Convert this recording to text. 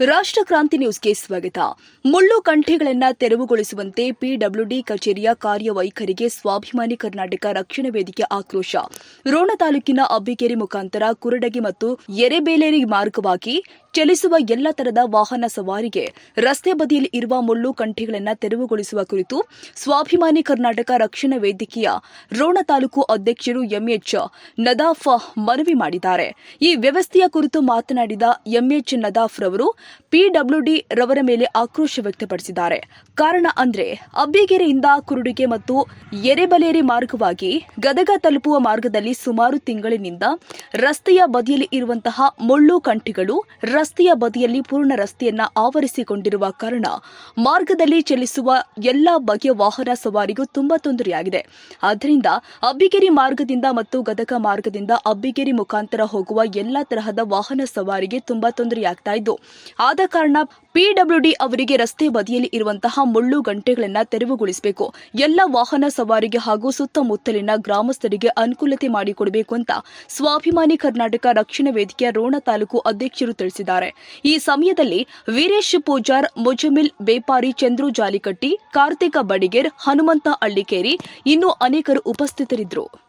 ರಾಷ್ಟ್ರ ಕ್ರಾಂತಿ ನ್ಯೂಸ್ಗೆ ಸ್ವಾಗತ. ಮುಳ್ಳು ಕಂಠಿಗಳನ್ನ ತೆರವುಗೊಳಿಸುವಂತೆ ಪಿಡಬ್ಲ್ಯೂಡಿ ಕಚೇರಿಯ ಕಾರ್ಯವೈಖರಿಗೆ ಸ್ವಾಭಿಮಾನಿ ಕರ್ನಾಟಕ ರಕ್ಷಣಾ ವೇದಿಕೆ ಆಕ್ರೋಶ. ರೋಣ ತಾಲೂಕಿನ ಅಬ್ಬಿಕೇರಿ ಮುಖಾಂತರ ಕುರಡಗಿ ಮತ್ತು ಎರೆಬೇಲೇರಿ ಮಾರ್ಗವಾಗಿ ಚಲಿಸುವ ಎಲ್ಲ ತರದ ವಾಹನ ಸವಾರಿಗೆ ರಸ್ತೆ ಬದಿಯಲ್ಲಿ ಇರುವ ಮುಳ್ಳು ಕಂಠಿಗಳನ್ನು ತೆರವುಗೊಳಿಸುವ ಕುರಿತು ಸ್ವಾಭಿಮಾನಿ ಕರ್ನಾಟಕ ರಕ್ಷಣಾ ವೇದಿಕೆಯ ರೋಣ ತಾಲೂಕು ಅಧ್ಯಕ್ಷರು ಎಂಎಚ್ ನದಾಫ್ ಮನವಿ ಮಾಡಿದ್ದಾರೆ. ಈ ವ್ಯವಸ್ಥೆಯ ಕುರಿತು ಮಾತನಾಡಿದ ಎಂಎಚ್ ನದಾಫ್ ರವರು ಪಿಡಬ್ಲ್ಯೂಡಿ ರವರ ಮೇಲೆ ಆಕ್ರೋಶ ವ್ಯಕ್ತಪಡಿಸಿದ್ದಾರೆ. ಕಾರಣ ಅಂದ್ರೆ ಅಬ್ಬಿಗೆರೆಯಿಂದ ಕುರುಡಿಗೆ ಮತ್ತು ಎರೆಬಲೇರಿ ಮಾರ್ಗವಾಗಿ ಗದಗ ತಲುಪುವ ಮಾರ್ಗದಲ್ಲಿ ಸುಮಾರು ತಿಂಗಳಿನಿಂದ ರಸ್ತೆಯ ಬದಿಯಲ್ಲಿ ಇರುವಂತಹ ಮುಳ್ಳು ಕಂಠಿಗಳು ರಸ್ತೆಯ ಬದಿಯಲ್ಲಿ ಪೂರ್ಣ ರಸ್ತೆಯನ್ನ ಆವರಿಸಿಕೊಂಡಿರುವ ಕಾರಣ ಮಾರ್ಗದಲ್ಲಿ ಚಲಿಸುವ ಎಲ್ಲ ಬಗೆಯ ವಾಹನ ಸವಾರಿಗೂ ತುಂಬಾ ತೊಂದರೆಯಾಗಿದೆ. ಆದ್ದರಿಂದ ಅಬ್ಬಿಗೇರಿ ಮಾರ್ಗದಿಂದ ಮತ್ತು ಗದಗ ಮಾರ್ಗದಿಂದ ಅಬ್ಬಿಗೇರಿ ಮುಖಾಂತರ ಹೋಗುವ ಎಲ್ಲಾ ತರಹದ ವಾಹನ ಸವಾರಿಗೆ ತುಂಬಾ ತೊಂದರೆಯಾಗ್ತಾ ಇದ್ದು, ಆದ ಕಾರಣ ಪಿಡಬ್ಲ್ಯೂಡಿ ಅವರಿಗೆ ರಸ್ತೆ ಬದಿಯಲ್ಲಿ ಇರುವಂತಹ ಮುಳ್ಳು ಗಂಟೆಗಳನ್ನು ತೆರವುಗೊಳಿಸಬೇಕು. ಎಲ್ಲ ವಾಹನ ಸವಾರಿಗೆ ಹಾಗೂ ಸುತ್ತಮುತ್ತಲಿನ ಗ್ರಾಮಸ್ಥರಿಗೆ ಅನುಕೂಲತೆ ಮಾಡಿಕೊಡಬೇಕು ಅಂತ ಸ್ವಾಭಿಮಾನಿ ಕರ್ನಾಟಕ ರಕ್ಷಣಾ ವೇದಿಕೆಯ ರೋಣ ತಾಲೂಕು ಅಧ್ಯಕ್ಷರು ತಿಳಿಸಿದ್ದಾರೆ. ಈ ಸಮಯದಲ್ಲಿ ವೀರೇಶ್ ಪೂಜಾರ್, ಮುಜಮಿಲ್ ಬೇಪಾರಿ, ಚಂದ್ರು ಜಾಲಿಕಟ್ಟಿ, ಕಾರ್ತಿಕ ಬಡಿಗೇರ್, ಹನುಮಂತ ಅಳ್ಳಿಕೇರಿ ಇನ್ನೂ ಅನೇಕರು ಉಪಸ್ಥಿತರಿದ್ದರು.